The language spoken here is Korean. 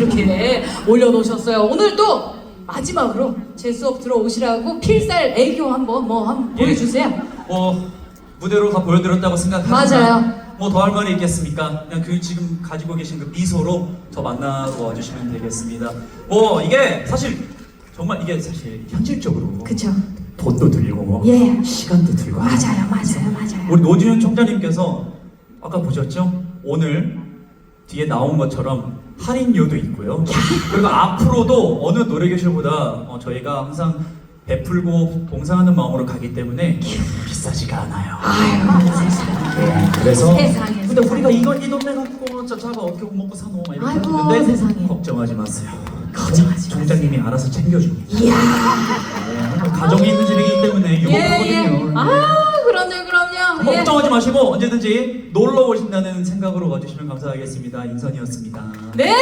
이렇게 올려놓으셨어요. 오늘 또 마지막으로 제 수업 들어오시라고 필살 애교 한번 뭐 한번 예. 보여주세요. 뭐 무대로 다 보여드렸다고 생각하지만 맞아요. 뭐 더 할 말이 있겠습니까? 그냥 그 지금 가지고 계신 그 미소로 저 만나고 와주시면 되겠습니다. 뭐 이게 사실 정말 이게 사실 현실적으로 그쵸? 돈도 들고 예. 시간도 들고 맞아요, 맞아요, 맞아요. 우리 노지훈 총장님께서 아까 보셨죠? 오늘 뒤에 나온 것처럼 할인료도 있고요. 그리고 앞으로도 어느 노래교실보다 어, 저희가 항상 베풀고 봉사하는 마음으로 가기 때문에 비싸지가 않아요. 아유, 세상에. 네, 그래서 세상에, 근데. 우리가 이거 이 돈내 갖고 저 자가 어떻게 먹고 사노 막 이렇게 아이고, 하는데 세상에. 걱정하지 마세요. 걱정하지 총장님이 알아서 챙겨줍니다. 이야. 네, 걱정하지 마시고 언제든지 놀러 오신다는 생각으로 와주시면 감사하겠습니다. 인선이었습니다. 네,